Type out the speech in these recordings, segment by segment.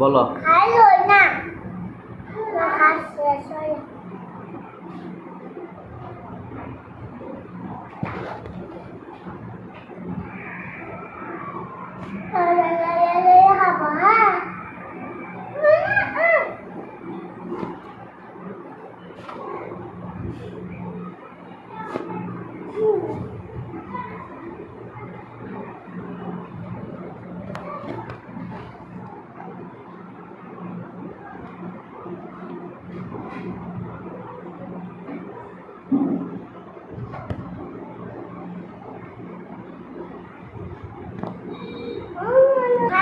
বলো। না কাজ শেষ হয়ে খাব হ্যাঁ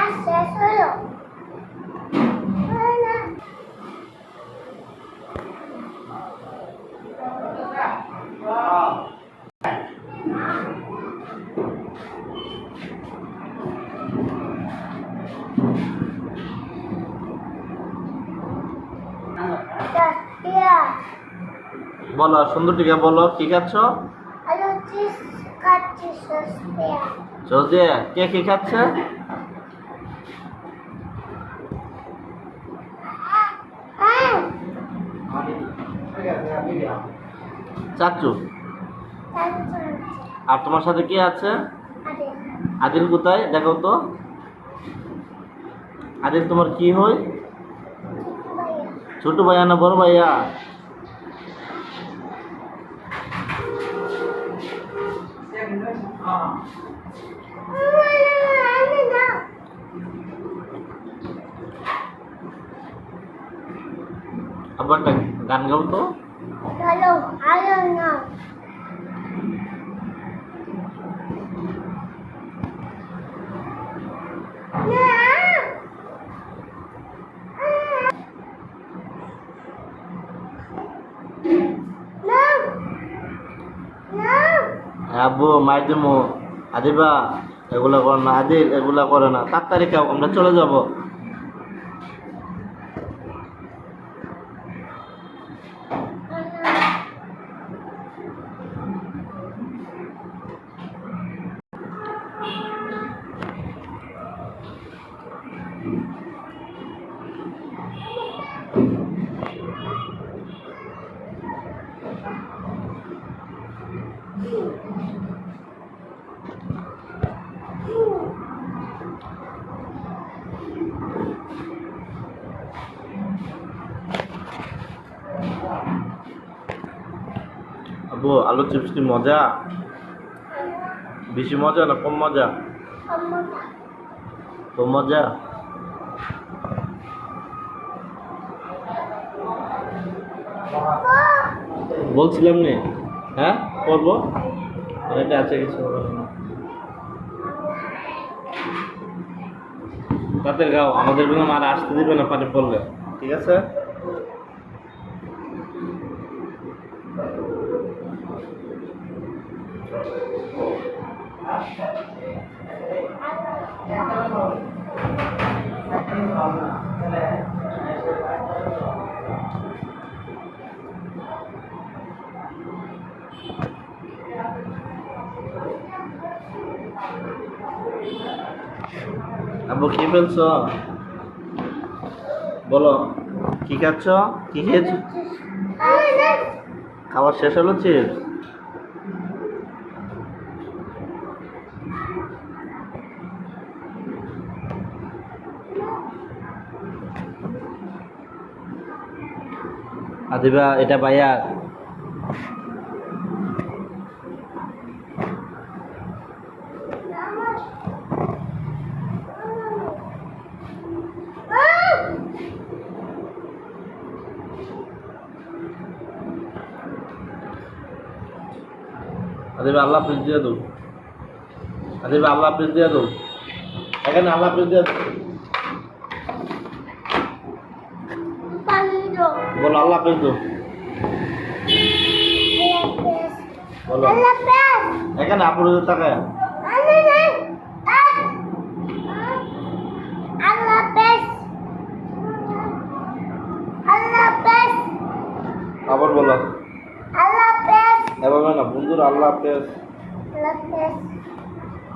কাজ শেষ হলো বলো সুন্দর টিকা বলো কি খাচ্ছ চলছে কে কি খাচ্ছে হ্যাঁ চাচু? আর তোমার সাথে কে আছে? আদিল কোথায়? দেখো তো। আদিল, তোমার কি হয় ছোট ভাইয়া না বড় ভাইয়া? আবার গান গাও তো। হ্যালো হ্যালো না আব্বু মাই দিমু আদিবা, এগুলা করে না। আদিল, এগুলা করে না। তাড়াতাড়ি খাও আমরা চলে যাব। আব্বু আলু চিপস কি মজা বেশি মজা না কম মজা কম মজা বলছিলাম নে। হ্যাঁ? করব। এটা আছে কিছু তাদের গাও আমাদের বিনা আর আসতে দিবে না পানি পড়লে ঠিক আছে? আব্বু কি ফেলছ বলো, কি খাচ্ছ? কি খেয়েছ? খাবার শেষ হলো চিপস আদিবা, এটা ভাইয়া আদিবা আল্লাহ হাফিজ দিয়ে দো আদিবা আল্লাহ হাফিজ দিয়ে দো এখানে আল্লাহ হাফিজ দিয়ে বলো, আল্লাহ হাফিজ দো বলো। এখানে আপুর আবার বলো। এভাবে না বন্ধুরা আল্লাহ হাফেজ। আল্লাহ পেস